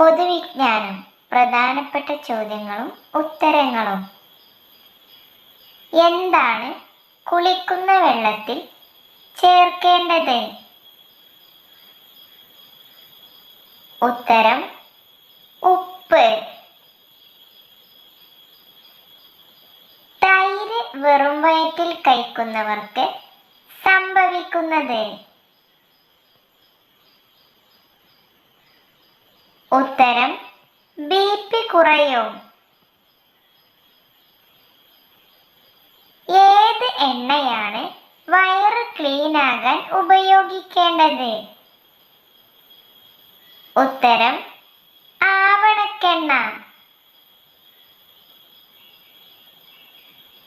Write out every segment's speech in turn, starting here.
പൊതുവിജ്ഞാനം പ്രധാനപ്പെട്ട ചോദ്യങ്ങളും ഉത്തരങ്ങളും. എന്താണ് കുളിക്കുന്ന വെള്ളത്തിൽ ചേർക്കേണ്ടത്? ഉത്തരം ഉപ്പ്. തൈര് വെറും വയറ്റിൽ കഴിക്കുന്നവർക്ക് സംഭവിക്കുന്നത് ഉത്തരം ബി പി കുറയും. ഏത് എണ്ണയാണ് വയറ് ക്ലീൻ ആകാൻ ഉപയോഗിക്കേണ്ടത്? ഉത്തരം ആവണക്കെണ്ണ.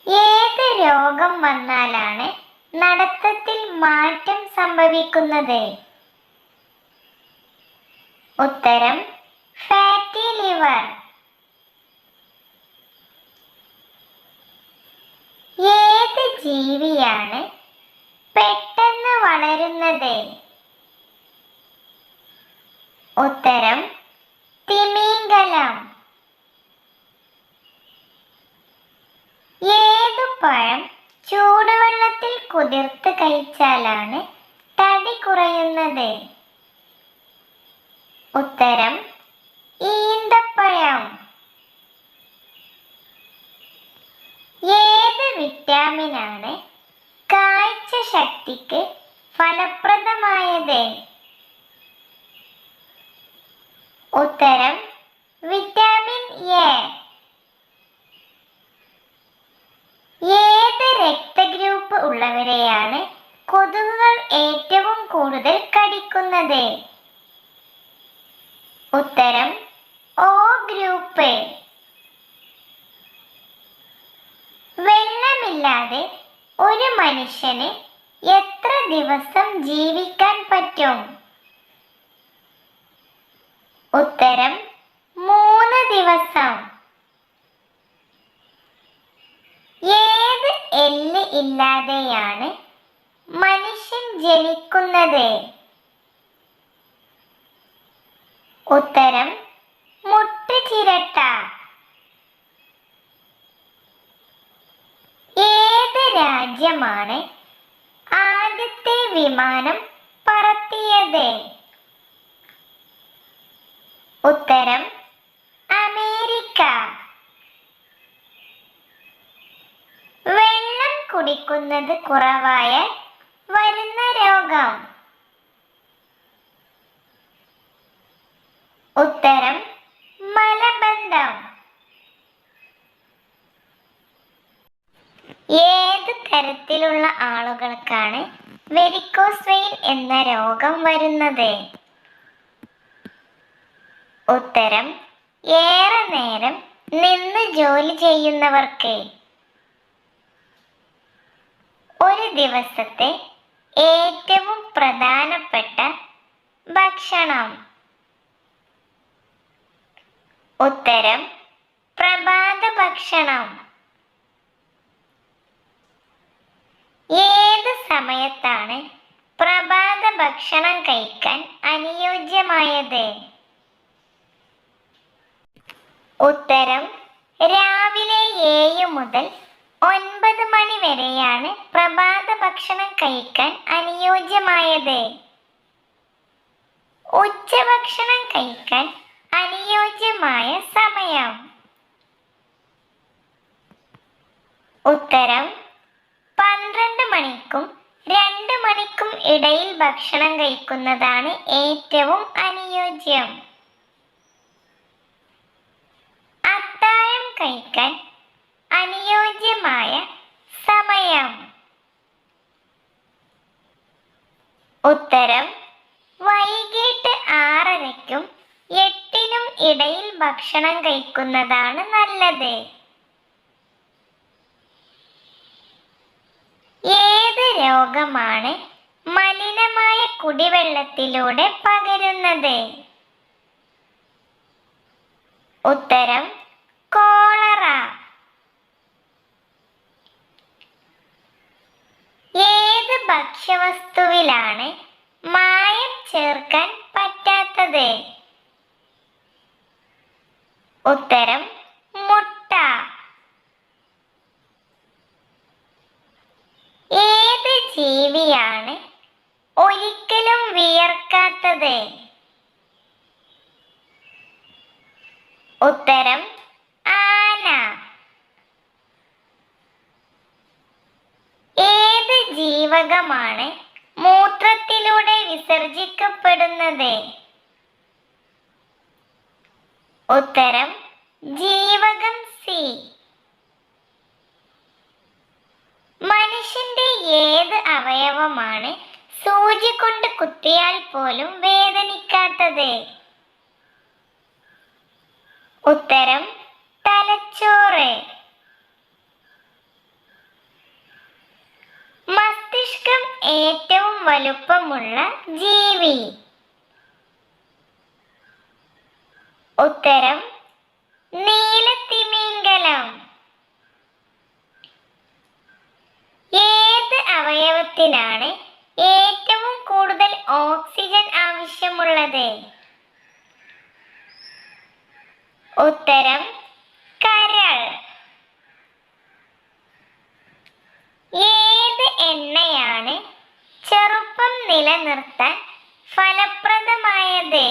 ഏത് രോഗം വന്നാലാണ് നടത്തത്തിൽ മാറ്റം സംഭവിക്കുന്നത്? ഉത്തരം ഫാറ്റി ലിവർ ഏത് ജീവിയാണ് പെട്ടെന്ന് വളരുന്നത്? ഉത്തരം തിമിംഗലം. ഏതു പഴം ചൂടുവെള്ളത്തിൽ കുതിർത്ത് കഴിച്ചാലാണ് തടി കുറയുന്നത്? ഉത്തരം ഈന്തപ്പഴം ഏത് വിറ്റാമിനാണ് കാഴ്ച ശക്തിക്ക് ഫലപ്രദമായത്? ഉത്തരം വിറ്റാമിൻ എ. ഏത് രക്തഗ്രൂപ്പ് ഉള്ളവരെയാണ് കൊതുകുകൾ ഏറ്റവും കൂടുതൽ കടിക്കുന്നത്? ഉത്തരം വെള്ളമില്ലാതെ ഒരു മനുഷ്യന് എത്ര ദിവസം ജീവിക്കാൻ പറ്റും? ഉത്തരം മൂന്ന് ദിവസം. ഏത് എല്ല് ഇല്ലാതെയാണ് മനുഷ്യൻ ജനിക്കുന്നത്? ഉത്തരം മുട്ട് ചിരട്ട ഏത് രാജ്യമാണ് ആദ്യത്തെ വിമാനം പറത്തിയത്? ഉത്തരം അമേരിക്ക. വെള്ളം കുടിക്കുന്നത് കുറവായ വരുന്ന രോഗം ഉത്തരം മലബന്ധം ഏത് തരത്തിലുള്ള ആളുകൾക്കാണ് വെരിക്കോസ് വെയിൻ എന്ന രോഗം വരുന്നത്. ഉത്തരം ഏറെ നേരം നിന്ന് ജോലി ചെയ്യുന്നവർക്ക്. ഒരു ദിവസത്തെ ഏറ്റവും പ്രധാനപ്പെട്ട ഭക്ഷണം. ഉത്തരം പ്രഭാത ഭക്ഷണം. ഏത് സമയത്താണ് പ്രഭാത ഭക്ഷണം കഴിക്കാൻ അനുയോജ്യമായത്? ഉത്തരം രാവിലെ ഏഴ് മുതൽ ഒൻപത് മണി വരെയാണ് പ്രഭാത ഭക്ഷണം കഴിക്കാൻ അനുയോജ്യമായത്. ഉച്ചഭക്ഷണം കഴിക്കാൻ അനുയോജ്യമായ സമയം. ഉത്തരം പന്ത്രണ്ട് മണിക്കും രണ്ട് മണിക്കും ഇടയിൽ ഭക്ഷണം കഴിക്കുന്നതാണ് ഏറ്റവും അനുയോജ്യം. അത്തായം കഴിക്കാൻ അനുയോജ്യമായ സമയം. ഉത്തരം വൈകിട്ട് ആറരയ്ക്കും എട്ടിനും ഇടയിൽ ഭക്ഷണം കഴിക്കുന്നതാണ് നല്ലത് ഏത് രോഗമാണ് മലിനമായ കുടിവെള്ളത്തിലൂടെ പകരുന്നത്. ഉത്തരം കോളറ. ഏത് ഭക്ഷ്യവസ്തുവിലാണ് മായം ചേർക്കാൻ പറ്റാത്തത്? ഉത്തരം മുട്ട ഏത് ജീവിയാണ് ഒരിക്കലും വിയർക്കാത്തത്. ഉത്തരം ആന. ഏത് ജീവകമാണ് മൂത്രത്തിലൂടെ വിസർജിക്കപ്പെടുന്നത്? ഉത്തരം ജീവകം സി മനുഷ്യന്റെ ഏത് അവയവമാണ് സൂചി കൊണ്ട് കുത്തിയാൽ പോലും വേദനിക്കാത്തത്. ഉത്തരം തലച്ചോറ്. മസ്തിഷ്കം ഏറ്റവും വലുപ്പമുള്ള ജീവി. ഉത്തരം നീലത്തിമിംഗലം ഏത് അവയവത്തിനാണ് ഏറ്റവും കൂടുതൽ ഓക്സിജൻ ആവശ്യമുള്ളത്. ഉത്തരം കരൾ. ഏത് എണ്ണയാണ് ചെറുപ്പം നിലനിർത്താൻ ഫലപ്രദമായത്?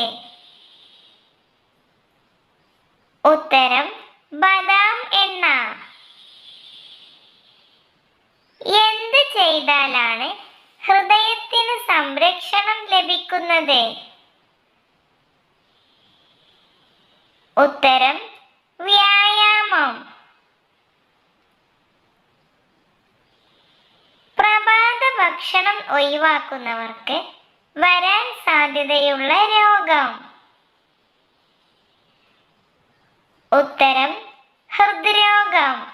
ഉത്തരം ബദാം എണ്ണ. എന്ത് ചെയ്താലാണ് ഹൃദയത്തിന് സംരക്ഷണം ലഭിക്കുന്നത്? ഉത്തരം വ്യായാമം. പ്രഭാത ഭക്ഷണം ഒഴിവാക്കുന്നവർക്ക് വരാൻ സാധ്യതയുള്ള രോഗം. ഉത്തരം ഹൃദ്രോഗം.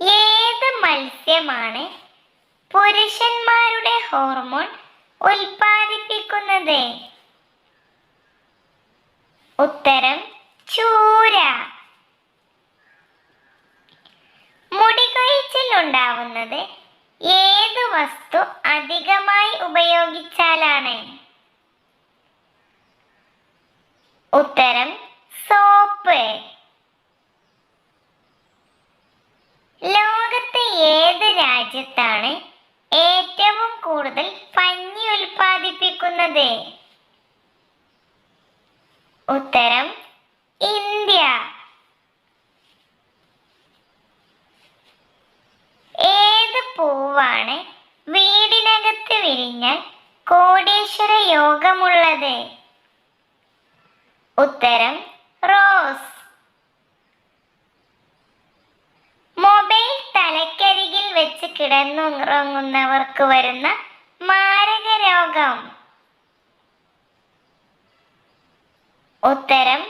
ഏത് മത്സ്യമാണ് പുരുഷന്മാരുടെ ഹോർമോൺ ഉൽപ്പാദിപ്പിക്കുന്നത്? ഉത്തരം ചൂര. മുടികൊഴിച്ചിൽ ഉണ്ടാവുന്നത് ഏത് വസ്തു അധികമായി ഉപയോഗിച്ചാലാണ്? ഉത്തരം സോപ്പ്. ലോകത്തെ ഏത് രാജ്യത്താണ് ഏറ്റവും കൂടുതൽ പഞ്ഞി ഉൽപ്പാദിപ്പിക്കുന്നത്? ഉത്തരം ഇന്ത്യ. ഏത് പൂവാണ് വീടിനകത്ത് വിരിഞ്ഞാൽ കോടീശ്വര യോഗമുള്ളത്? ഉത്തരം റോസ്. തലക്കരികിൽ വെച്ച് കിടന്നുറങ്ങുന്നവർക്ക് വരുന്ന മാരക രോഗം ഉത്തരം